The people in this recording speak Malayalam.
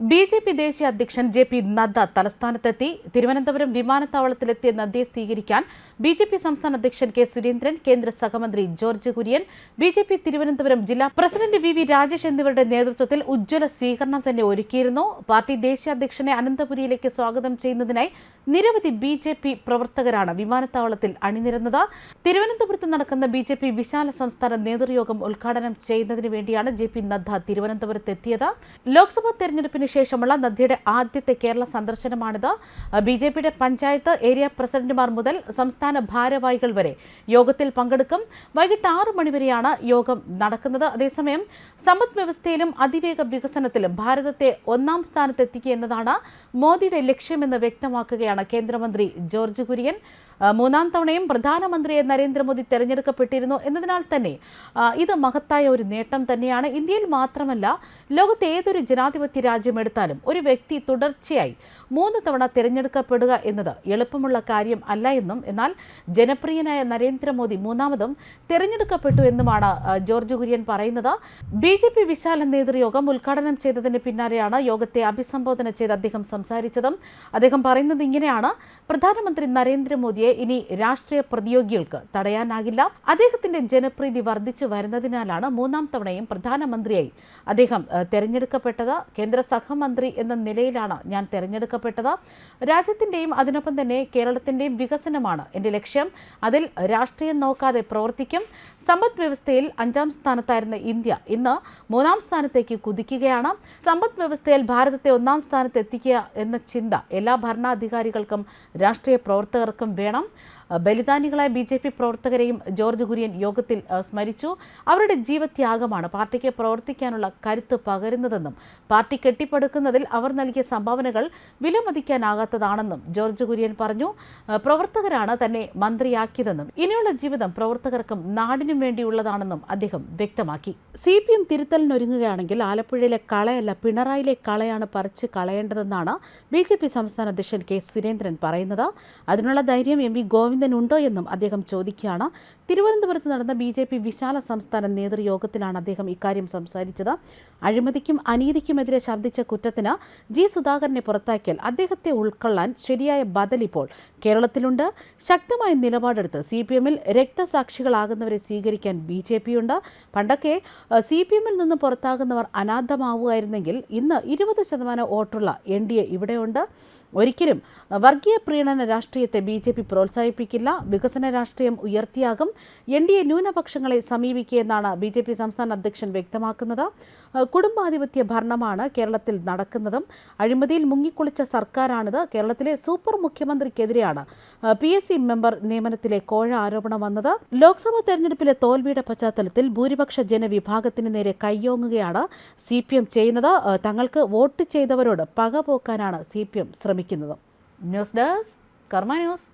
ബി ജെ പി ദേശീയ അധ്യക്ഷൻ ജെ പി നദ്ദ തലസ്ഥാനത്തെത്തി. തിരുവനന്തപുരം വിമാനത്താവളത്തിലെത്തിയ നദ്ദയെ സ്വീകരിക്കാൻ ബി ജെ പി സംസ്ഥാന അധ്യക്ഷൻ കെ സുരേന്ദ്രൻ കേന്ദ്ര സഹമന്ത്രി George Kurian B J P Thiruvananthapuram ജില്ലാ പ്രസിഡന്റ് വി വി രാജേഷ് എന്നിവരുടെ നേതൃത്വത്തിൽ ഉജ്ജ്വല സ്വീകരണം തന്നെ ഒരുക്കിയിരുന്നു. പാർട്ടി ദേശീയ അധ്യക്ഷനെ അനന്തപുരിയിലേക്ക് സ്വാഗതം ചെയ്യുന്നതിനായി നിരവധി ബി ജെ പി പ്രവർത്തകരാണ് വിമാനത്താവളത്തിൽ അണിനിരന്നത്. തിരുവനന്തപുരത്ത് നടക്കുന്ന ബി ജെ പി വിശാല സംസ്ഥാന നേതൃയോഗം ഉദ്ഘാടനം ചെയ്യുന്നതിന് വേണ്ടിയാണ് ജെ പി നദ്ദ തിരുവനന്തപുരത്ത് എത്തിയത് ലോക്സഭാ തെരഞ്ഞെടുപ്പിന് ശേഷമുള്ള നദ്ദയുടെ ആദ്യത്തെ കേരള സന്ദർശനമാണിത്. ബി ജെ പിയുടെ പഞ്ചായത്ത് ഏരിയ പ്രസിഡന്റുമാർ മുതൽ സംസ്ഥാന ഭാരവാഹികൾ വരെ യോഗത്തിൽ പങ്കെടുക്കും. വൈകിട്ട് ആറ് മണിവരെയാണ് യോഗം നടക്കുന്നത്. അതേസമയം സമ്പദ് വ്യവസ്ഥയിലും അതിവേഗ വികസനത്തിലും ഭാരതത്തെ ഒന്നാം സ്ഥാനത്തെത്തിക്കുക എന്നതാണ് മോദിയുടെ ലക്ഷ്യമെന്ന് വ്യക്തമാക്കുകയാണ് കേന്ദ്രമന്ത്രി ജോർജ് കുര്യൻ. മൂന്നാം തവണയും പ്രധാനമന്ത്രിയെ നരേന്ദ്രമോദി തെരഞ്ഞെടുക്കപ്പെട്ടിരുന്നു എന്നതിനാൽ തന്നെ ഇത് മഹത്തായ ഒരു നേട്ടം തന്നെയാണ്. ഇന്ത്യയിൽ മാത്രമല്ല ലോകത്തെ ഏതൊരു ജനാധിപത്യ രാജ്യം എടുത്താലും ഒരു വ്യക്തി തുടർച്ചയായി മൂന്ന് തവണ തിരഞ്ഞെടുക്കപ്പെടുക എന്നത് എളുപ്പമുള്ള കാര്യം അല്ല എന്നും എന്നാൽ ജനപ്രിയനായ നരേന്ദ്രമോദി മൂന്നാമതും തിരഞ്ഞെടുക്കപ്പെട്ടു എന്നുമാണ് ജോർജ് കുര്യൻ പറയുന്നത്. ബി ജെ പി വിശാല നേതൃയോഗം ഉദ്ഘാടനം ചെയ്തതിന് പിന്നാലെയാണ് യോഗത്തെ അഭിസംബോധന ചെയ്ത് അദ്ദേഹം സംസാരിച്ചതും. അദ്ദേഹം പറയുന്നത് ഇങ്ങനെയാണ് പ്രധാനമന്ത്രി നരേന്ദ്രമോദിയെ ഇനി രാഷ്ട്രീയ പ്രതിയോഗികൾക്ക് തടയാനാകില്ല. അദ്ദേഹത്തിന്റെ ജനപ്രീതി വർദ്ധിച്ചു വരുന്നതിനാലാണ് മൂന്നാം തവണയും പ്രധാനമന്ത്രിയായി അദ്ദേഹം തെരഞ്ഞെടുക്കപ്പെട്ടത്. കേന്ദ്ര സഹമന്ത്രി എന്ന നിലയിലാണ് ഞാൻ തെരഞ്ഞെടുക്കപ്പെട്ടത്. രാജ്യത്തിന്റെയും അതിനൊപ്പം തന്നെ കേരളത്തിന്റെയും വികസനമാണ് എന്റെ ലക്ഷ്യം. അതിൽ രാഷ്ട്രീയം നോക്കാതെ പ്രവർത്തിക്കും. സമ്പദ് വ്യവസ്ഥയിൽ അഞ്ചാം സ്ഥാനത്തായിരുന്ന ഇന്ത്യ ഇന്ന് മൂന്നാം സ്ഥാനത്തേക്ക് കുതിക്കുകയാണ്. സമ്പദ് വ്യവസ്ഥയിൽ ഭാരതത്തെ ഒന്നാം സ്ഥാനത്ത് എത്തിക്കുക എന്ന ചിന്ത എല്ലാ ഭരണാധികാരികൾക്കും രാഷ്ട്രീയ പ്രവർത്തകർക്കും വേണം. ബലിദാനികളായ ബി ജെ പി പ്രവർത്തകരെയും ജോർജ് കുര്യൻ യോഗത്തിൽ സ്മരിച്ചു. അവരുടെ ജീവത്യാഗമാണ് പാർട്ടിക്ക് പ്രവർത്തിക്കാനുള്ള കരുത്ത് പകരുന്നതെന്നും പാർട്ടി കെട്ടിപ്പടുക്കുന്നതിൽ അവർ നൽകിയ സംഭാവനകൾ വിലമതിക്കാനാകാത്തതാണെന്നും ജോർജ് കുര്യൻ പറഞ്ഞു. പ്രവർത്തകരാണ് തന്നെ മന്ത്രിയാക്കിയതെന്നും ഇനിയുള്ള ജീവിതം പ്രവർത്തകർക്കും നാടിനും വേണ്ടിയുള്ളതാണെന്നും അദ്ദേഹം വ്യക്തമാക്കി. സി പി എം തിരുത്തലിനൊരുങ്ങുകയാണെങ്കിൽ ആലപ്പുഴയിലെ കളയല്ല പിണറായിലെ കളയാണ് പറിച്ച് കളയേണ്ടതെന്നാണ് ബി ജെ പി സംസ്ഥാന അധ്യക്ഷൻ കെ സുരേന്ദ്രൻ പറയുന്നത്. അതിനുള്ള ധൈര്യം എം വി ഗോവിന്ദൻ ഉണ്ടോ എന്നും അദ്ദേഹം ചോദിക്കുകയാണ്. തിരുവനന്തപുരത്ത് നടന്ന ബി ജെ പി വിശാല സംസ്ഥാന നേതൃയോഗത്തിലാണ് അദ്ദേഹം ഇക്കാര്യം സംസാരിച്ചത്. അഴിമതിക്കും അനീതിക്കുമെതിരെ ശബ്ദിച്ച കുറ്റത്തിന് ജി സുധാകരനെ പുറത്താക്കിയാൽ അദ്ദേഹത്തെ ഉൾക്കൊള്ളാൻ ശരിയായ ബദൽ ഇപ്പോൾ കേരളത്തിലുണ്ട്. ശക്തമായ നിലപാടെടുത്ത് സി പി എമ്മിൽ രക്തസാക്ഷികളാകുന്നവരെ സ്വീകരിക്കാൻ ബി ജെ പി ഉണ്ട് പണ്ടൊക്കെ സി പി എമ്മിൽ നിന്ന് പുറത്താകുന്നവർ അനാഥമാവുമായിരുന്നെങ്കിൽ ഇന്ന് ഇരുപത് ശതമാനം വോട്ടുള്ള എൻ ഡി എ ഇവിടെയുണ്ട്. ഒരിക്കലും വർഗീയ പ്രീണന രാഷ്ട്രീയത്തെ ബി ജെ പി പ്രോത്സാഹിപ്പിക്കില്ല വികസന രാഷ്ട്രീയം ഉയർത്തിയാകും എൻ ഡി എ ന്യൂനപക്ഷങ്ങളെ സമീപിക്കുകയെന്നാണ് ബി ജെ പി സംസ്ഥാന അധ്യക്ഷൻ വ്യക്തമാക്കുന്നത്. കുടുംബാധിപത്യ ഭരണമാണ് കേരളത്തിൽ നടക്കുന്നതും. അഴിമതിയിൽ മുങ്ങിക്കുളിച്ച സർക്കാരാണിത്. കേരളത്തിലെ സൂപ്പർ മുഖ്യമന്ത്രിക്കെതിരെയാണ് പി എസ് സി മെമ്പർ നിയമനത്തിലെ കോഴ ആരോപണം വന്നത്. ലോക്സഭാ തെരഞ്ഞെടുപ്പിലെ തോൽവിയുടെ പശ്ചാത്തലത്തിൽ ഭൂരിപക്ഷ ജനവിഭാഗത്തിന് നേരെ കയ്യോങ്ങുകയാണ് സി പി എം ചെയ്യുന്നത്. തങ്ങൾക്ക് വോട്ട് ചെയ്തവരോട് പക പോക്കാനാണ് സി പി എം ശ്രമിക്കുന്നത് ന്യൂസ് ഡെസ്ക് കർമ്മ ന്യൂസ്.